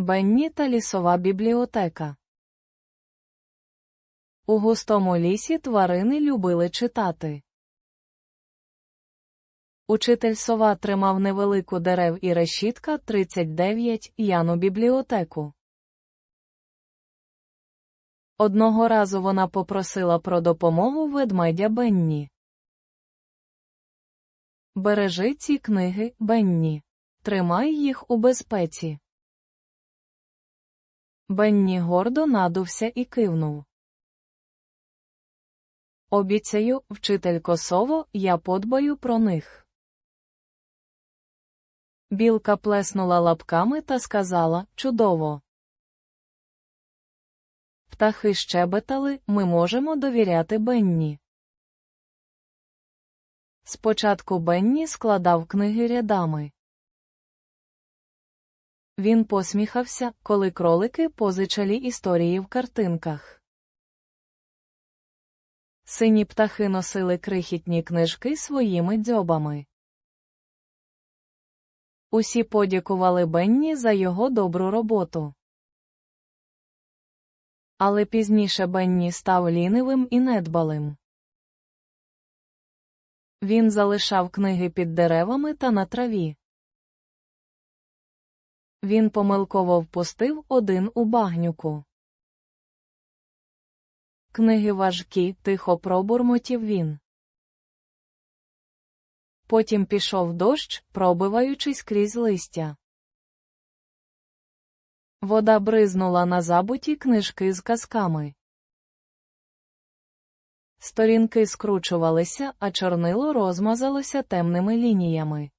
Бенні та лісова бібліотека. У густому лісі тварини любили читати. Учитель сова тримав невелику дерев і решітка 39 Яну бібліотеку. Одного разу вона попросила про допомогу ведмедя Бенні. Бережи ці книги, Бенні. Тримай їх у безпеці. Бенні гордо надувся і кивнув. Обіцяю, вчителько сово, я подбаю про них. Білка плеснула лапками та сказала Чудово. Птахи щебетали, ми можемо довіряти Бенні. Спочатку Бенні складав книги рядами. Він посміхався, коли кролики позичалі історії в картинках. Сині птахи носили крихітні книжки своїми дзьобами. Усі подякували Бенні за його добру роботу. Але пізніше Бенні став лінивим і недбалим. Він залишав книги під деревами та на траві. Він помилково впустив один у багнюку. Книги важкі, тихо пробурмотів він. Потім пішов дощ, пробиваючись крізь листя. Вода бризнула на забуті книжки з казками. Сторінки скручувалися, а чорнило розмазалося темними лініями.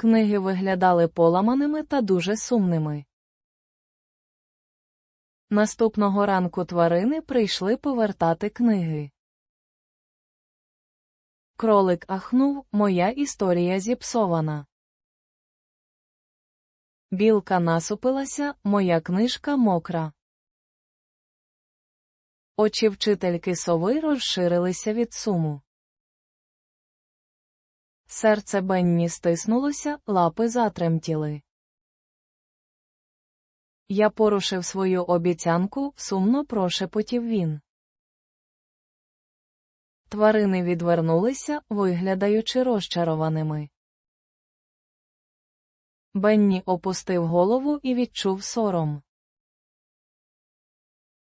Книги виглядали поламаними та дуже сумними. Наступного ранку тварини прийшли повертати книги. Кролик ахнув, моя історія зіпсована. Білка насупилася, моя книжка мокра. Очі вчительки сови розширилися від суму. Серце Бенні стиснулося, лапи затремтіли. Я порушив свою обіцянку, сумно прошепотів він. Тварини відвернулися, виглядаючи розчарованими. Бенні опустив голову і відчув сором.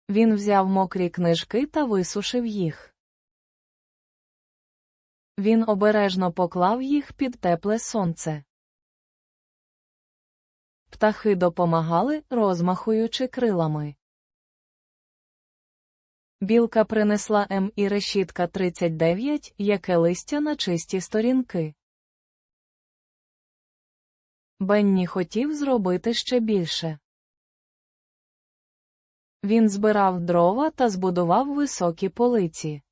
Він взяв мокрі книжки та висушив їх. Він обережно поклав їх під тепле сонце. Птахи допомагали, розмахуючи крилами. Білка принесла М і решітка 39, яке листя на чисті сторінки. Бенні хотів зробити ще більше. Він збирав дрова та збудував високі полиці.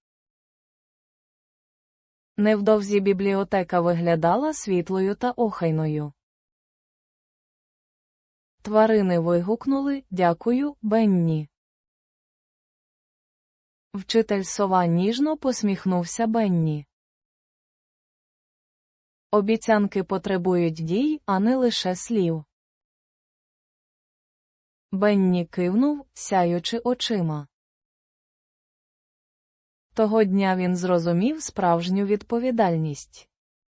Невдовзі бібліотека виглядала світлою та охайною. Тварини вигукнули Дякую, Бенні. Вчитель сова ніжно посміхнувся Бенні. Обіцянки потребують дій, а не лише слів. Бенні кивнув, сяючи очима. Того дня він зрозумів справжню відповідальність.